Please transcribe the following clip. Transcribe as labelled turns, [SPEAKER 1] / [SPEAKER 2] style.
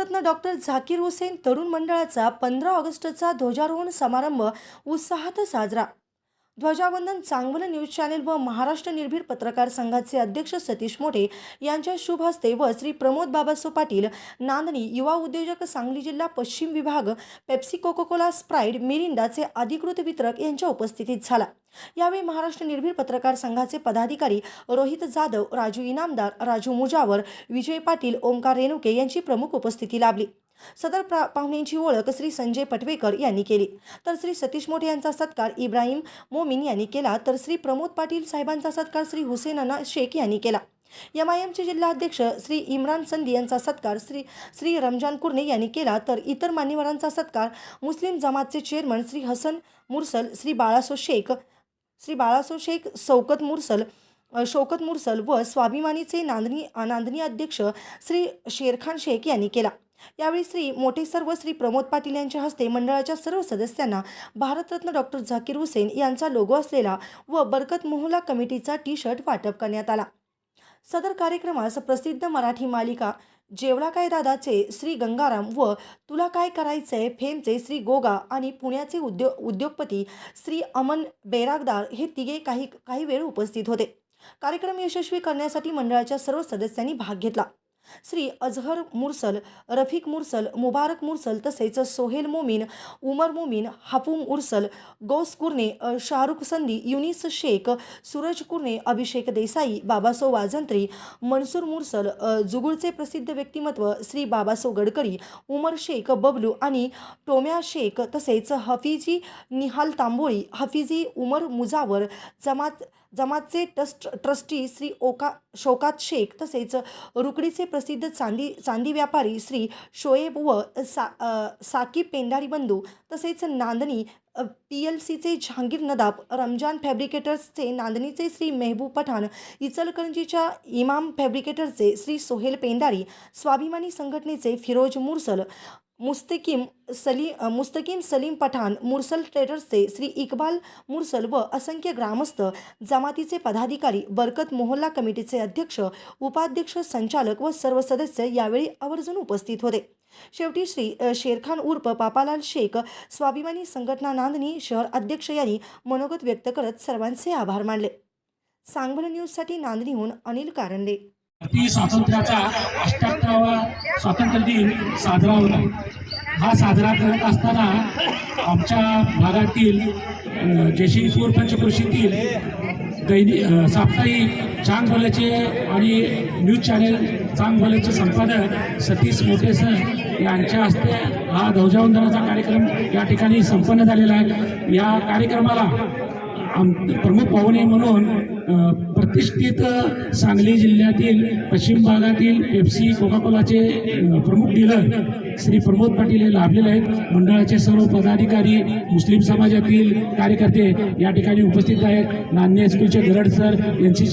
[SPEAKER 1] Bharat Ratna doctor Zakir Hussain तरुण मंडळाचा पंधरा ऑगस्टचा ध्वजारोहण समारंभ उत्साहात साजरा. ध्वजावंदन चांगलं न्यूज चॅनेल व महाराष्ट्र निर्भीड पत्रकार संघाचे अध्यक्ष सतीश मोठे यांच्या शुभ हस्ते व श्री प्रमोद बाबासो पाटील नांदणी युवा उद्योजक सांगली जिल्हा पश्चिम विभाग पेप्सी कोकोकोला स्प्राईड मिरिंडाचे अधिकृत वितरक यांच्या उपस्थितीत झाला. यावेळी महाराष्ट्र निर्भीड पत्रकार संघाचे पदाधिकारी रोहित जाधव राजू इनामदार राजू मुजावर विजय पाटील ओंकार रेणुके यांची प्रमुख उपस्थिती लाभली. सदर प्रा पाहुण्यांची ओळख श्री संजय पटवेकर यांनी केली. तर श्री सतीश मोठे यांचा सत्कार इब्राहिम मोमीन यांनी केला. तर श्री प्रमोद पाटील साहेबांचा सत्कार श्री हुसेनाना शेख यांनी केला. एम आय एमचे जिल्हाध्यक्ष श्री इम्रान संधी यांचा सत्कार श्री श्री रमजान कुर्णे यांनी केला. तर इतर मान्यवरांचा सत्कार मुस्लिम जमातचे चेअरमन श्री हसन मुरसल श्री बाळासो शेख श्री बाळासो शेख सौकत मुरसल शौकत मुरसल व स्वाभिमानीचे नांदणी नांदणी अध्यक्ष श्री शेरखान शेख यांनी केला. यावेळी श्री मोठे सर व श्री प्रमोद पाटील यांच्या हस्ते मंडळाच्या सर्व सदस्यांना भारतरत्न डॉक्टर झाकीर हुसेन यांचा लोगो असलेला व बरकत मोहल्ला कमिटीचा टी शर्ट वाटप करण्यात आला. सदर कार्यक्रमास प्रसिद्ध मराठी मालिका जेवढा काय दादाचे श्री गंगाराम व तुला काय करायचंय फेमचे श्री गोगा आणि पुण्याचे उद्योग उद्योगपती श्री अमन बेरागदार हे तिघे काही काही वेळ उपस्थित होते. कार्यक्रम यशस्वी करण्यासाठी मंडळाच्या सर्व सदस्यांनी भाग घेतला. श्री अझहर मुरसल रफिक मुरसल मुबारक मुरसल तसेच सोहेल मोमीन उमर मोमीन हापूम उर्सल गौस कुर्णे शाहरुख संधी युनिस शेख सूरज कुर्ने अभिषेक देसाई बाबासो वाजंत्री मनसूर मुरसल जुगुळचे प्रसिद्ध व्यक्तिमत्व श्री बाबासो गडकरी उमर शेख बबलू आणि टोम्या शेख तसेच हफिजी निहाल तांबोळी हफिजी उमर मुजावर जमात जमातचे ट्रस्ट ट्रस्टी श्री ओका शोकात शेख तसेच रुकडीचे प्रसिद्ध चांदी चांदी व्यापारी श्री शोएब व सा साकीब पेंढारी बंधू तसेच नांदणी पी एल सीचे जहांगीर नदाब रमजान फॅब्रिकेटर्सचे नांदणीचे श्री मेहबूब पठाण इचलकरंजीच्या इमाम फॅब्रिकेटरचे श्री सोहेल पेंढारी स्वाभिमानी संघटनेचे फिरोज मुरसल मुस्तकीम सली मुस्तकीम सलीम पठाण मुरसल ट्रेडर्सचे श्री इकबाल मुरसल व असंख्य ग्रामस्थ जमातीचे पदाधिकारी बरकत मोहल्ला कमिटीचे अध्यक्ष उपाध्यक्ष संचालक व सर्व सदस्य यावेळी आवर्जून उपस्थित होते. शेवटी श्री शेरखान उर्फ पापालाल शेख स्वाभिमानी संघटना नांदणी शहर अध्यक्ष यांनी मनोगत व्यक्त करत सर्वांचे आभार मानले. सांगभर न्यूजसाठी नांदणीहून अनिल कारंडे.
[SPEAKER 2] भारतीय स्वातंत्र्याचा अष्ट्याहत्तरावा स्वातंत्र्य दिन साजरा होता हा साजरा करत असताना आमच्या भागातील अ, जयसिंगपूर पंचकृषीतील दैनिक साप्ताहिक चांग भल्याचे आणि न्यूज चॅनेल चांग भल्याचे संपादक सतीश मोठे सर यांच्या हस्ते हा ध्वजावंदनाचा कार्यक्रम या ठिकाणी संपन्न झालेला आहे. या कार्यक्रमाला आम प्रमुख पाहुणे म्हणून प्रतिष्ठित सांगली जिल्ह्यातील पश्चिम भागातील पेप्सी कोकाकोलाचे प्रमुख डीलर श्री प्रमोद पाटील हे लाभलेले आहेत. मंडळाचे सर्व पदाधिकारी मुस्लिम समाजातील कार्यकर्ते या ठिकाणी उपस्थित आहेत. नांदणे स्कूलचे गरड सर एन सी